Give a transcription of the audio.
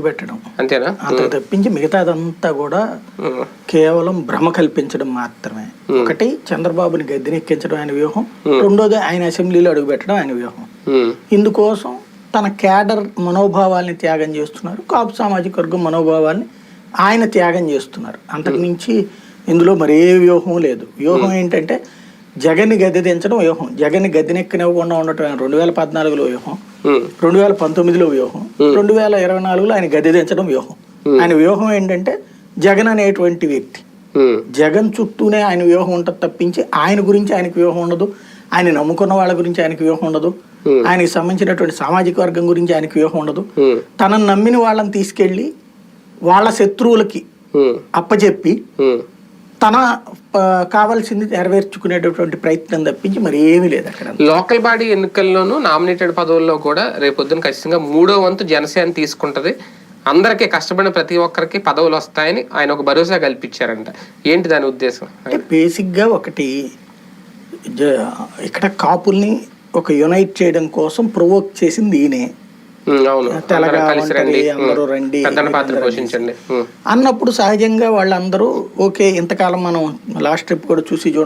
పెట్టడం. అంతేనా? అంత తప్పించి మిగతాదంతా కూడా కేవలం భ్రమ కల్పించడం మాత్రమే. ఒకటి చంద్రబాబుని గద్దెనెక్కించడం ఆయన వ్యూహం. రెండోది ఆయన అసెంబ్లీలో అడుగుపెట్టడం ఆయన వ్యూహం. ఇందుకోసం తన క్యాడర్ మనోభావాల్ని త్యాగం చేస్తున్నారు. కాపు సామాజిక వర్గం మనోభావాల్ని ఆయన త్యాగం చేస్తున్నారు. అంతకు మించి ఇందులో మరే వ్యూహం లేదు. వ్యూహం ఏంటంటే జగన్ని గద్దె దించడం వ్యూహం. జగన్ని గద్దెనెక్కనివ్వకుండా ఉండటం. రెండు వేల పద్నాలుగులో వ్యూహం. రెండు వేల పంతొమ్మిదిలో వ్యూహం రెండు వేల ఇరవై నాలుగులో ఆయన గద్దె దించడం వ్యూహం. ఆయన వ్యూహం ఏంటంటే జగన్ అనేటువంటి వ్యక్తి. జగన్ చుట్టూనే ఆయన వ్యూహం ఉంటుంది తప్పించి ఆయన గురించి ఆయనకి వ్యూహం ఉండదు. ఆయన నమ్ముకున్న వాళ్ళ గురించి ఆయనకి వ్యూహం ఉండదు. ఆయనకి సంబంధించినటువంటి సామాజిక వర్గం గురించి ఆయనకి వ్యూహం ఉండదు. తనను నమ్మిన వాళ్ళని తీసుకెళ్ళి వాళ్ళ శత్రువులకి అప్పచెప్పి. తన కావాల్సింది నెరవేర్చుకునేటటువంటి ప్రయత్నం తప్పించి మరి ఏమీ లేదు అక్కడ. లోకల్ బాడీ ఎన్నికల్లోనూ నామినేటెడ్ పదవుల్లో కూడా రేపొద్దున ఖచ్చితంగా మూడో వంతు జనసేన తీసుకుంటది. అందరికీ కష్టపడిన ప్రతి ఒక్కరికి పదవులు వస్తాయని ఆయన ఒక భరోసా కల్పించారంట. ఏంటి దాని ఉద్దేశం? అంటే బేసిక్గా ఒకటి ఇక్కడ కాపుల్ని ఒక యునైట్ చేయడం కోసం ప్రొవోక్ చేసింది ఈయనే. రండి. పోషించండి. అన్నప్పుడు సహజంగా వాళ్ళందరూ ఓకే ఇంతకాలం మనం లాస్ట్ ట్రిప్ కూడా చూసి